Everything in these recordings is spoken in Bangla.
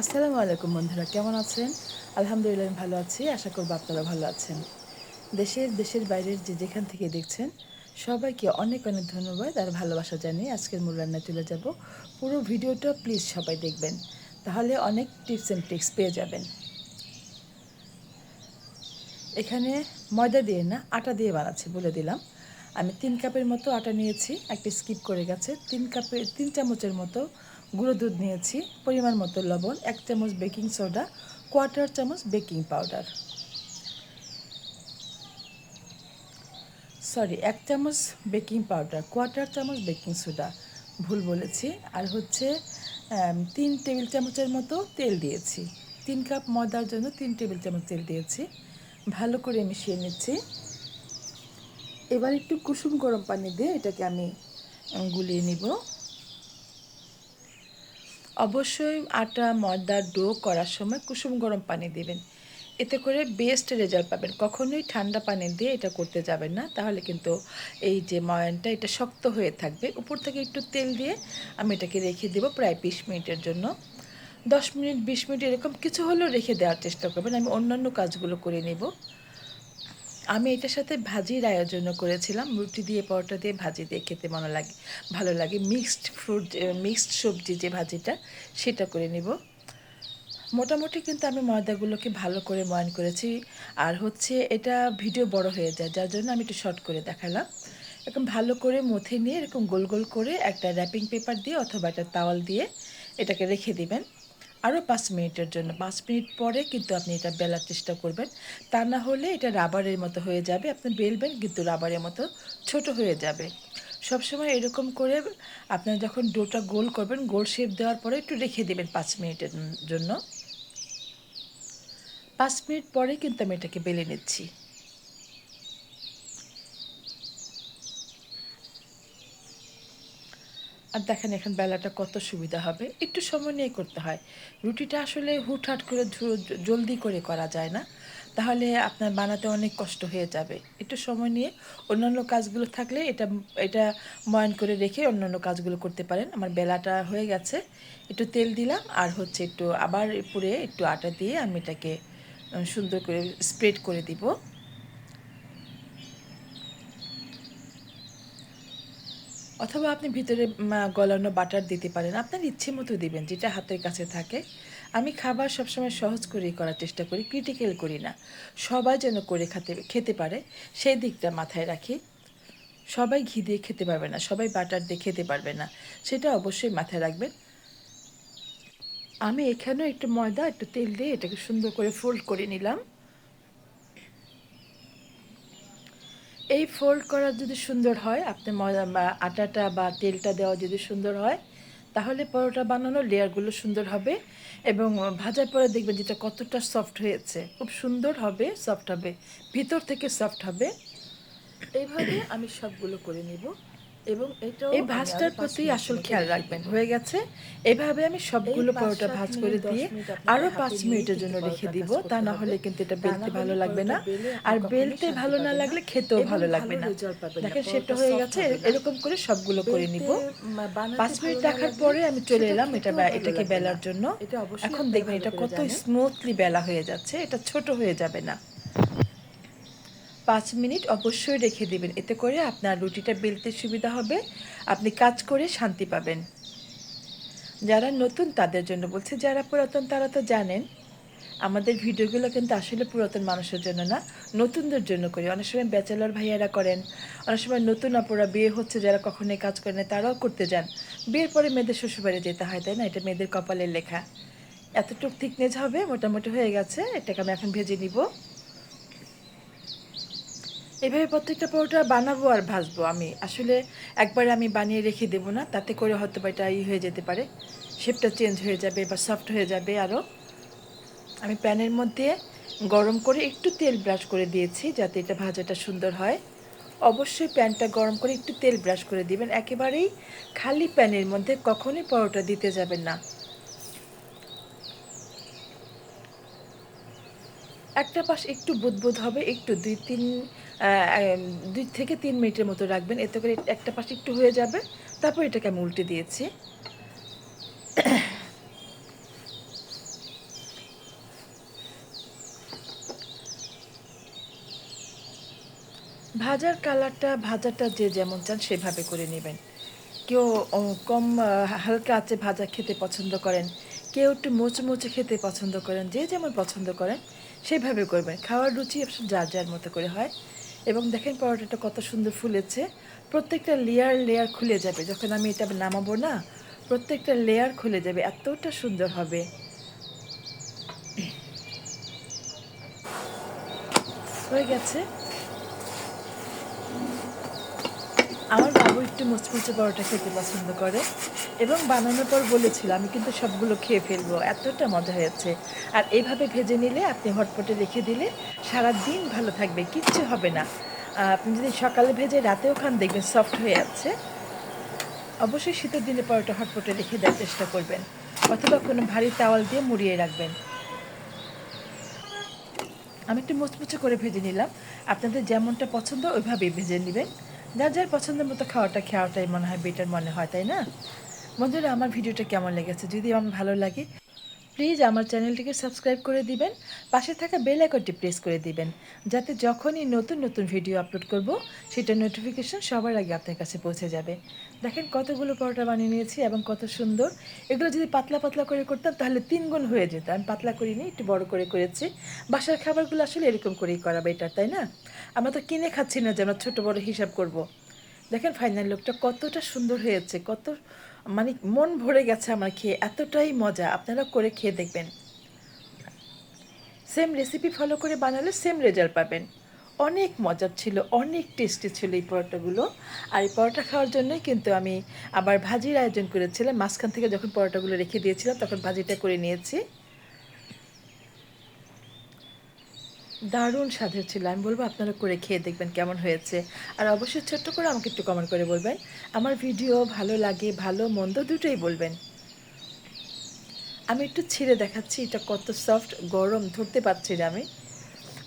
আসসালামু আলাইকুম বন্ধুরা, কেমন আছেন? আলহামদুলিল্লাহ আমি ভালো আছি, আশা করব আপনারা ভালো আছেন। দেশের দেশের বাইরের যে যেখান থেকে দেখছেন, সবাইকে অনেক অনেক ধন্যবাদ আর ভালোবাসা জানিয়ে আজকের মূল রান্না চলে যাব। পুরো ভিডিওটা প্লিজ সবাই দেখবেন, তাহলে অনেক টিপস অ্যান্ড ট্রিক্স পেয়ে যাবেন। এখানে ময়দা দিয়ে না, আটা দিয়ে বানাচ্ছি বলে দিলাম। আমি তিন কাপের মতো আটা নিয়েছি, একটা স্কিপ করে গেছে। তিন কাপের তিন চামচের মতো গুঁড়ো দুধ নিয়েছি, পরিমাণ মতো লবণ, এক চামচ বেকিং সোডা, কোয়ার্টার চামচ বেকিং পাউডার। সরি, এক চামচ বেকিং পাউডার, কোয়ার্টার চামচ বেকিং সোডা, ভুল বলেছি। আর হচ্ছে তিন টেবিল চামচের মতো তেল দিয়েছি। তিন কাপ ময়দার জন্য তিন টেবিল চামচ তেল দিয়েছি। ভালো করে মিশিয়ে নিচ্ছি। এবার একটু কুসুম গরম পানি দিয়ে এটাকে আমি গুলিয়ে নিব। অবশ্যই আটা ময়দার ডো করার সময় কুসুম গরম পানি দেবেন। এতে করে বেস্ট রেজাল্ট পাবেন। কখনোই ঠান্ডা পানি দিয়ে এটা করতে যাবেন না। তাহলে কিন্তু এই যে ময়ানটা, এটা শক্ত হয়ে থাকবে। উপর থেকে একটু তেল দিয়ে আমি এটাকে রেখে দেবো প্রায় বিশ মিনিটের জন্য। দশ মিনিট, বিশ মিনিট এরকম কিছু হলেও রেখে দেওয়ার চেষ্টা করবেন। আমি অন্যান্য কাজগুলো করে নেব। আমি এটার সাথে ভাজির আয়োজন করেছিলাম। রুটি দিয়ে, পরোটা দিয়ে, ভাজি দিয়ে খেতে মনে লাগে, ভালো লাগে। মিক্সড ফ্রুট মিক্সড সবজি যে ভাজিটা, সেটা করে নেব। মোটামুটি কিন্তু আমি ময়দাগুলোকে ভালো করে ময়ন করেছি। আর হচ্ছে এটা ভিডিও বড় হয়ে যায়, যার জন্য আমি একটু শর্ট করে দেখালাম। এরকম ভালো করে মথে নিয়ে এরকম গোল গোল করে একটা র্যাপিং পেপার দিয়ে অথবা একটা তাওয়াল দিয়ে এটাকে রেখে দিবেন। আরও পাঁচ মিনিটের জন্য। পাঁচ মিনিট পরে কিন্তু আপনি এটা বেলার চেষ্টা করবেন। তা না হলে এটা রাবারের মতো হয়ে যাবে। আপনি বেলবেন, কিন্তু রাবারের মতো ছোট হয়ে যাবে। সবসময় এরকম করে আপনার যখন ডোটা গোল করবেন, গোল শেপ দেওয়ার পরে একটু রেখে দেবেন পাঁচ মিনিটের জন্য। পাঁচ মিনিট পরে কিন্তু আমি এটাকে বেলে নিচ্ছি। আর দেখেন এখন বেলাটা কত সুবিধা হবে। একটু সময় নিয়ে করতে হয়। রুটিটা আসলে হুটহাট করে জলদি করে করা যায় না। তাহলে আপনার বানাতে অনেক কষ্ট হয়ে যাবে। একটু সময় নিয়ে অন্যান্য কাজগুলো থাকলে এটা এটা ময়ন করে রেখে অন্যান্য কাজগুলো করতে পারেন। আমার বেলাটা হয়ে গেছে, একটু তেল দিলাম আর হচ্ছে একটু আবার পুরে একটু আটা দিয়ে আমি এটাকে সুন্দর করে স্প্রেড করে দিব। অথবা আপনি ভিতরে গলানো বাটার দিতে পারেন। আপনার ইচ্ছে মতো দিবেন, যেটা হাতের কাছে থাকে। আমি খাবার সবসময় সহজ করেই করার চেষ্টা করি ক্রিটিক্যাল করি না। সবাই যেন করে খেতে খেতে পারে, সেই দিকটা মাথায় রাখি। সবাই ঘি দিয়ে খেতে পারবে না, সবাই বাটার দিয়ে খেতে পারবে না, সেটা অবশ্যই মাথায় রাখবেন। আমি এখানেও একটু ময়দা, একটু তেল দিয়ে এটাকে সুন্দর করে ফোল্ড করে নিলাম। এই ফোল্ড করা যদি সুন্দর হয়, আপনি আটাটা বা তেলটা দেওয়া যদি সুন্দর হয়, তাহলে পরোটা বানানোর লেয়ারগুলো সুন্দর হবে এবং ভাজার পরে দেখবেন যেটা কতটা সফট হয়েছে। খুব সুন্দর হবে সফট হবে, ভিতর থেকে সফট হবে। এইভাবে আমি সবগুলো করে নিব। এবং এটাও এই ভাজটার প্রতি আসল খেয়াল রাখবেন হয়ে গেছে? এভাবে আমি সবগুলো পরোটা ভাজ করে দিয়ে আরও পাঁচ মিনিটের জন্য রেখে দিব তা না হলে কিন্তু এটা বেলতে ভালো লাগবে না। আর বেলতে ভালো না লাগলে খেতেও ভালো লাগবে না। দেখেন সেটা হয়ে গেছে এরকম করে সবগুলো করে নিব। পাঁচ মিনিট রাখার পরে আমি চলে এলাম এটা এটাকে বেলার জন্য। এখন দেখবেন এটা কত স্মুথলি বেলা হয়ে যাচ্ছে এটা ছোট হয়ে যাবে না। পাঁচ মিনিট অবশ্যই রেখে দেবেন। এতে করে আপনার রুটিটা বেলতে সুবিধা হবে। আপনি কাজ করে শান্তি পাবেন। যারা নতুন তাদের জন্য বলছে, যারা পুরাতন তারা তো জানেন, আমাদের ভিডিওগুলো কিন্তু আসলে পুরাতন মানুষের জন্য না, নতুনদের জন্য করি। অনেক সময় ব্যাচেলর ভাইয়ারা করেন, অনেক সময় নতুন অপরা বিয়ে হচ্ছে যারা কখনোই কাজ করে না তারাও করতে যান। বিয়ের পরে মেয়েদের শ্বশুরবাড়ি যেতে হয়, তাই না? এটা মেয়েদের কপালের লেখা। এতটুক থিকনেস হবে, মোটামুটি হয়ে গেছে, এটাকে আমি এখন ভেজে নিব। এভাবে প্রত্যেকটা পরোটা বানাবো আর ভাজবো আমি। আসলে একবার আমি বানিয়ে রেখে দেবো না, তাতে করে হয়তো বা এটা ই হয়ে যেতে পারে। শেপটা চেঞ্জ হয়ে যাবে বা সফট হয়ে যাবে আরও আমি প্যানের মধ্যে গরম করে একটু তেল ব্রাশ করে দিয়েছি যাতে এটা ভাজাটা সুন্দর হয়। অবশ্যই প্যানটা গরম করে একটু তেল ব্রাশ করে দিবেন। একেবারেই খালি প্যানের মধ্যে কখনোই পরোটা দিতে যাবেন না। একটা পাশ একটু বুদবুদ হবে, একটু দুই তিন দুই থেকে তিন মিনিটের মতো রাখবেন। এতে করে একটা পাশে একটু হয়ে যাবে। তারপর এটাকে আমি উল্টে দিয়েছি। ভাজার কালারটা, ভাজাটা যে যেমন চান সেভাবে করে নেবেন। কেউ কম হালকা আছে ভাজা খেতে পছন্দ করেন, কেউ একটু মোচে মোচে খেতে পছন্দ করেন, যে যেমন পছন্দ করেন, সেভাবে করবেন। খাওয়ার রুচি যার যার মতো করে হয়। এবং দেখেন পরোটাটা কত সুন্দর ফুলেছে। প্রত্যেকটা লেয়ার লেয়ার খুলে যাবে। যখন আমি এটা নামাবো না, প্রত্যেকটা লেয়ার খুলে যাবে। এতটা সুন্দর হবে। হয়ে গেছে আমার বাবু একটু মুচমুচে পরোটা খেতে পছন্দ করে এবং বানানোর পর বলেছিল, আমি কিন্তু সবগুলো খেয়ে ফেলব। এতটা মজা হয়েছে। আর এইভাবে ভেজে নিলে আপনি হটপটে রেখে দিলে সারা দিন ভালো থাকবে, কিচ্ছু হবে না। আপনি যদি সকালে ভেজে রাতেও খান, দেখবেন সফট হয়ে যাচ্ছে। অবশ্যই শীতের দিনে পরোটা হটপটে রেখে দেওয়ার চেষ্টা করবেন অথবা কোনো ভারী তাওয়াল দিয়ে মুড়িয়ে রাখবেন। আমি একটু মুচমুচে করে ভেজে নিলাম। আপনাদের যেমনটা পছন্দ, ওইভাবেই ভেজে নেবেন। যার যার পছন্দের মতো খাওয়াটা খাওয়াটাই মনে হয় বেটার মনে হয়, তাই না? বন্ধুরা, আমার ভিডিওটা কেমন লেগেছে? যদি আমার ভালো লাগে প্লিজ আমার চ্যানেলটিকে সাবস্ক্রাইব করে দিবেন, পাশে থাকা বেল আইকনটি প্রেস করে দিবেন, যাতে যখনই নতুন নতুন ভিডিও আপলোড করব, সেটা নোটিফিকেশন সবার আগে আপনার কাছে পৌঁছে যাবে। দেখেন কতগুলো পরোটা বানিয়ে নিয়েছি এবং কত সুন্দর। এগুলো যদি পাতলা পাতলা করে করতাম, তাহলে তিন গুণ হয়ে যেত। আমি পাতলা করিনি, একটু বড় করে করেছি। বাসার খাবারগুলো আসলে এরকম করেই করা বেটার তাই না? আমরা তো কিনে খাচ্ছি না যে আমরা ছোটো বড় হিসাব করব। দেখেন ফাইনাল লুকটা কতটা সুন্দর হয়েছে, কত মানে মন ভরে গেছে আমার খেয়ে, এতটাই মজা। আপনারা করে খেয়ে দেখবেন। সেম রেসিপি ফলো করে বানালে সেম রেজাল্ট পাবেন। অনেক মজার ছিল, অনেক টেস্টি ছিল এই পরোটাগুলো। আর এই পরোটা খাওয়ার জন্যই কিন্তু আমি আবার ভাজির আয়োজন করেছিলাম। মাঝখান থেকে যখন পরোটাগুলো রেখে দিয়েছিলাম, তখন ভাজিটা করে নিয়েছি। দারুণ স্বাদের ছিল। আমি বলব আপনারা করে খেয়ে দেখবেন কেমন হয়েছে। আর অবশ্যই ছোট্ট করে আমাকে একটু কমেন্ট করে বলবেন। আমার ভিডিও ভালো লাগে, ভালো, মন্দ দুটোই বলবেন। আমি একটু ছিঁড়ে দেখাচ্ছি, এটা কত সফট গরম, ধরতে পারছি না আমি।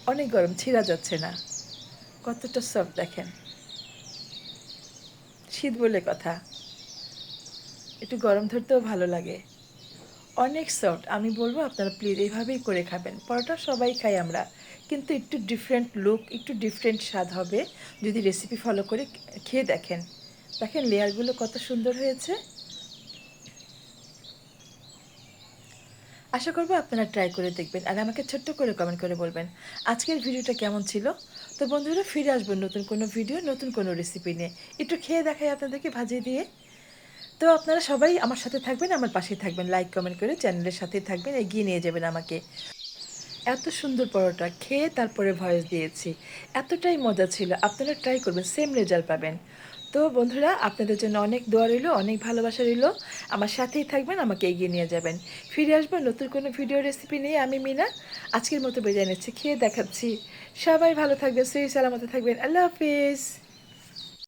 অনেক গরম, ছিঁড়া যাচ্ছে না। কতটা সফট দেখেন। শীত বলে কথা। একটু গরম ধরতেও ভালো লাগে। অনেক সফট আমি বলব আপনারা প্লিজ এইভাবেই করে খাবেন। পরোটা সবাই খাই আমরা। কিন্তু একটু ডিফারেন্ট লুক একটু ডিফারেন্ট স্বাদ হবে। যদি রেসিপি ফলো করে খেয়ে দেখেন। দেখেন লেয়ারগুলো কত সুন্দর হয়েছে। আশা করব আপনারা ট্রাই করে দেখবেন আর আমাকে ছোট্ট করে কমেন্ট করে বলবেন আজকের ভিডিওটা কেমন ছিল। তো বন্ধুরা, ফিরে আসব নতুন কোনো ভিডিও নতুন কোনো রেসিপি নিয়ে। একটু খেয়ে দেখাই আপনাদেরকে ভাজিয়ে দিয়ে। তো আপনারা সবাই আমার সাথে থাকবেন, আমার পাশেই থাকবেন। লাইক কমেন্ট করে চ্যানেলের সাথেই থাকবেন, এগিয়ে নিয়ে যাবেন আমাকে। এত সুন্দর পরোটা, খেয়ে তারপরে ভয়েস দিয়েছি। এতটাই মজা ছিল, আপনারা ট্রাই করবেন সেম রেজাল্ট পাবেন। তো বন্ধুরা, আপনাদের জন্য অনেক দোয়া রইল, অনেক ভালোবাসা রইল। আমার সাথেই থাকবেন, আমাকে এগিয়ে নিয়ে যাবেন। ফিরে আসব নতুন কোনো ভিডিও রেসিপি নিয়ে, আমি মিনা। আজকের মতো বেজায় নিচ্ছি, খেয়ে দেখাচ্ছি। সবাই ভালো থাকবেন সেই সালামতে থাকবেন। আল্লাহ হাফিজ।